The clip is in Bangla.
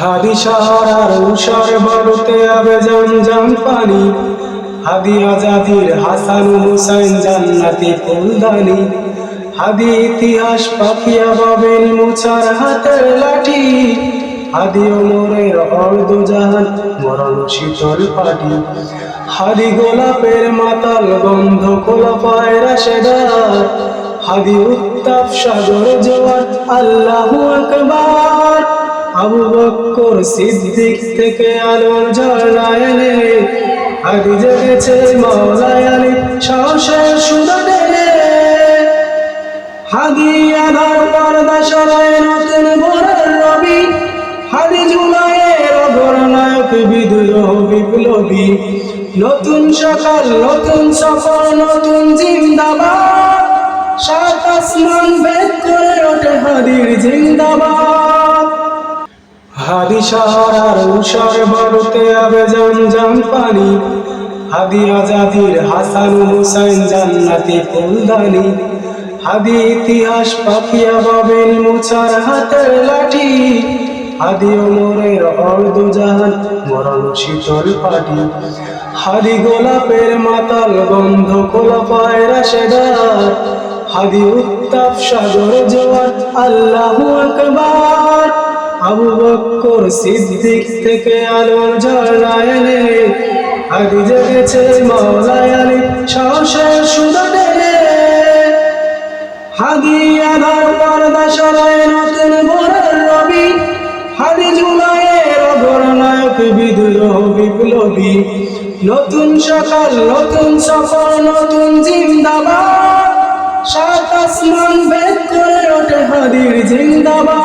হাদি সারার উষার বারুতে আবে জাম জাম পানি হাদি আজাদির হাসান হুসাইন জান্নাতি ফুলদানি। হাদি ইতিহাস পাখিয়া বাবেল মুছার হাতের লাঠি। হাদি ওমরের অর্ধ জাহান মরণ শীতল পাটি। হাদি গোলাপের মাতাল গন্ধ খোলা পায়রা সেদার হাদি উত্তাপ সাগর জোয়ার, আল্লাহু আকবার। আবু বক্কর সিদ্দিক থেকে আলোর ঝর্ণায় এনে হাদি জেগেছে মাওলায় আলী সাহসের সুদা টেনে হাদি আধার পর্দা সরায় নতুন ভোরের রবি। হাদি জুলাইয়ের অগরনায়ক বিদ্রোহ বিপ্লবী। নতুন সকাল, নতুন সফর, নতুন জিন্দাবাদ। সাত আসমান ভেদ হাদি সারার উষার বারুতে আবে জাম জাম পানি হাদি আজাদির হাসান হুসাইন জান্নাতি ফুলদানি। হাদি ইতিহাস পাখিয়া বাবেল মুছার হাতের লাঠি। হাদি ওমরের অর্ধ জাহান মরণ শীতল পাটি। হাদি গোলাপের মাতাল গন্ধ খোলা পায়রা সেদার হাদি উত্তাপ সাগর জোয়ার, আল্লাহু আকবার। আবু বক্কর সিদ্দিক থেকে আলোর ঝর্ণা এনে আদি জেগেছে মাওলায় আলী সাহসের সুদা টেনে হাদি আধার পর্দা সরায় নতুন ভোরের রবি হাদি জুলাইয়ের অগরনায়ক বিদ্রোহ বিপ্লবী। নতুন সকাল, নতুন সফর, নতুন জিন্দাবাদ। সাত আসমান ভেদ করে ওঠে হাদির জিন্দাবাদ।